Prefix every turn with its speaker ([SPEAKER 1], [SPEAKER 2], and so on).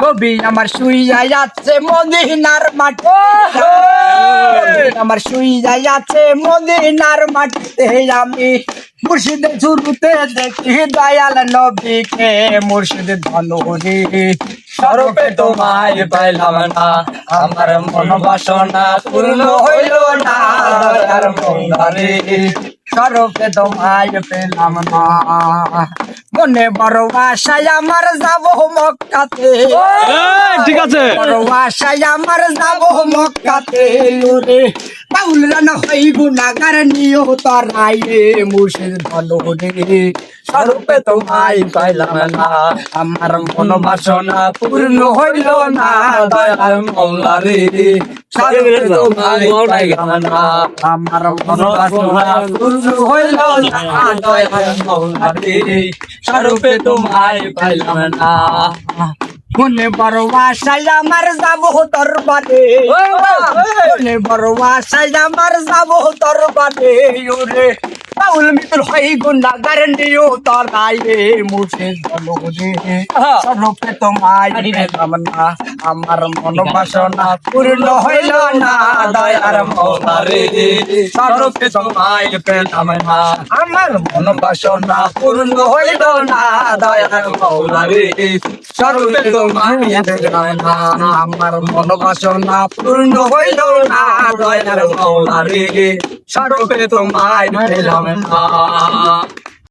[SPEAKER 1] নবী আমার শুইয়া যাচ্ছে মদিনার মাঠে। আমার শুইয়া যাচ্ছে মদিনার মাটিতে আমি মুর্শিদের শুরুতে দেখি দয়াল নবীকে। মুর্শিদ ধনুরি
[SPEAKER 2] স্বরূপে তোমায় পাইলাম না। আমার মন বাসনা পূর্ণ হইল না।
[SPEAKER 1] স্বরূপে তোমায় পেলাম না। মনে বড় আশায় আমার যাব মক্কাতে।
[SPEAKER 3] ঠিক আছে।
[SPEAKER 1] বড় আশায় আমার যাব মক্কাতে। ওরে বাউল রানা হই গুনাগার নিও তারাই রে মুর্শিদ ভালো রে
[SPEAKER 2] স্বরূপে তোমায় পাইলাম না
[SPEAKER 1] আমার
[SPEAKER 2] মন বাসনা পূর্ণ হইল না দয়ার মন্দারে স্বরূপে তোমায় পাইলাম না
[SPEAKER 1] আমার
[SPEAKER 2] মন বাসনা পূর্ণ হইল না দয়ার মন্দারে স্বরূপে তোমায় পাইলাম না।
[SPEAKER 1] মনে বড় আশায় আমার যাব দরবারে মনে বড় আশায় আমার যাব দরবারে ওরে বাউল মিত্র হই গুনাগার নিও তারাই রে। মুর্শিদ ভালো তোমায় পেলাম আমার মন বাসনা পূর্ণ হইল না দয়ার
[SPEAKER 2] মৌলারে স্বরূপে তোমায় পেলাম না।
[SPEAKER 1] আমার
[SPEAKER 2] মন বাসনা পূর্ণ হইল না দয়ার মৌলারে স্বরূপে তোমায় পেলাম না
[SPEAKER 1] আমার মন বাসনা
[SPEAKER 2] পূর্ণ হইল না দয়ার মৌলারে স্বরূপে তোমায় না